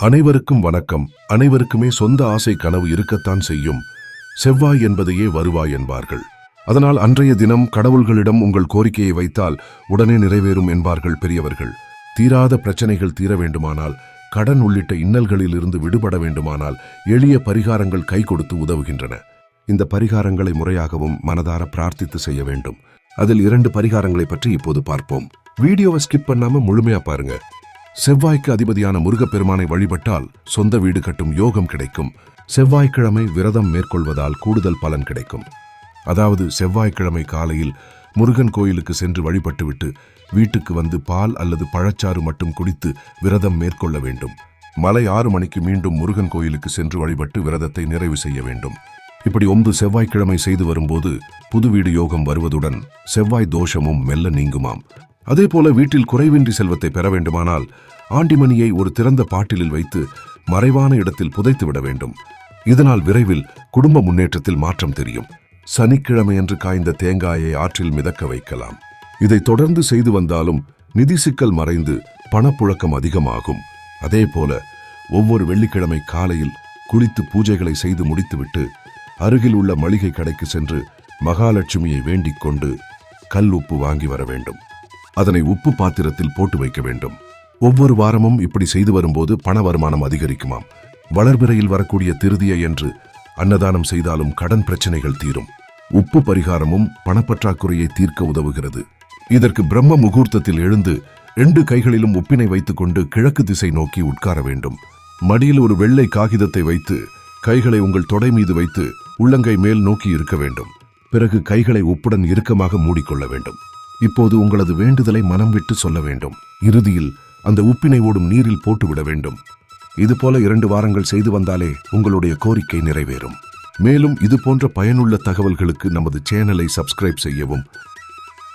அனைவருக்கும் வணக்கம். அனைவருக்குமே சொந்த ஆசை கனவு இருக்கத்தான் செய்யும். செவ்வாய் என்பதையே வருவாய் என்பார்கள். அதனால் அன்றைய தினம் கடவுள்களிடம் உங்கள் கோரிக்கையை வைத்தால் உடனே நிறைவேறும் என்பார்கள் பெரியவர்கள். தீராத பிரச்சனைகள் தீர வேண்டுமானால் கடன் உள்ளிட்ட இன்னல்களில் இருந்து விடுபட வேண்டுமானால் எளிய பரிகாரங்கள் கை கொடுத்து உதவுகின்றன. இந்த பரிகாரங்களை முறையாகவும் மனதார பிரார்த்தித்து செய்ய வேண்டும். அதில் இரண்டு பரிகாரங்களை பற்றி இப்போது பார்ப்போம். வீடியோவை ஸ்கிப் பண்ணாம முழுமையா பாருங்க. செவ்வாய்க்கு அதிபதியான முருகப்பெருமானை வழிபட்டால் சொந்த வீடு கட்டும் யோகம் கிடைக்கும். செவ்வாய்க்கிழமை விரதம் மேற்கொள்வதால் கூடுதல் பலன் கிடைக்கும். அதாவது செவ்வாய்க்கிழமை காலையில் முருகன் கோயிலுக்கு சென்று வழிபட்டுவிட்டு வீட்டுக்கு வந்து பால் அல்லது பழச்சாறு மட்டும் குடித்து விரதம் மேற்கொள்ள வேண்டும். மலை ஆறு மணிக்கு மீண்டும் முருகன் கோயிலுக்கு சென்று வழிபட்டு விரதத்தை நிறைவு செய்ய வேண்டும். இப்படி ஒன்பது செவ்வாய்க்கிழமை செய்து வரும்போது புது வீடு யோகம் வருவதுடன் செவ்வாய் தோஷமும் மெல்ல நீங்குமாம். அதேபோல வீட்டில் குறைவின்றி செல்வத்தை பெற வேண்டுமானால் ஆண்டிமணியை ஒரு திறந்த பாட்டிலில் வைத்து மறைவான இடத்தில் புதைத்து விட வேண்டும். இதனால் விரைவில் குடும்ப முன்னேற்றத்தில் மாற்றம் தெரியும். சனிக்கிழமையன்று காய்ந்த தேங்காயை ஆற்றில் மிதக்க வைக்கலாம். இதை தொடர்ந்து செய்து வந்தாலும் நிதி சிக்கல் மறைந்து பணப்புழக்கம் அதிகமாகும். அதேபோல ஒவ்வொரு வெள்ளிக்கிழமை காலையில் குளித்து பூஜைகளை செய்து முடித்துவிட்டு அருகில் உள்ள மளிகை கடைக்கு சென்று மகாலட்சுமியை வேண்டிக் கொண்டு கல் உப்பு வாங்கி வர வேண்டும். அதனை உப்பு பாத்திரத்தில் போட்டு வைக்க வேண்டும். ஒவ்வொரு வாரமும் இப்படி செய்து வரும்போது பண வருமானம் அதிகரிக்குமாம். வளர்பிறையில் வரக்கூடிய திருதியை என்று அன்னதானம் செய்தாலும் கடன் பிரச்சனைகள் தீரும். உப்பு பரிகாரமும் பணப்பற்றாக்குறையை தீர்க்க உதவுகிறது. இதற்கு பிரம்ம முகூர்த்தத்தில் எழுந்து ரெண்டு கைகளிலும் உப்பினை வைத்துக்கொண்டு கிழக்கு திசை நோக்கி உட்கார வேண்டும். மடியில் ஒரு வெள்ளை காகிதத்தை வைத்து கைகளை உங்கள் தொடை மீது வைத்து உள்ளங்கை மேல் நோக்கி இருக்க வேண்டும். பிறகு கைகளை உப்புடன் இறுக்கமாக மூடிக்கொள்ள வேண்டும். இப்போது உங்களது வேண்டுதலை மனம் விட்டு சொல்ல வேண்டும். இறுதியில் அந்த உப்பினை ஓடும் நீரில் போட்டுவிட வேண்டும். இதுபோல இரண்டு வாரங்கள் செய்து வந்தாலே உங்களுடைய கோரிக்கை நிறைவேறும். மேலும் இது போன்ற பயனுள்ள தகவல்களுக்கு நமது சேனலை சப்ஸ்கிரைப் செய்யவும்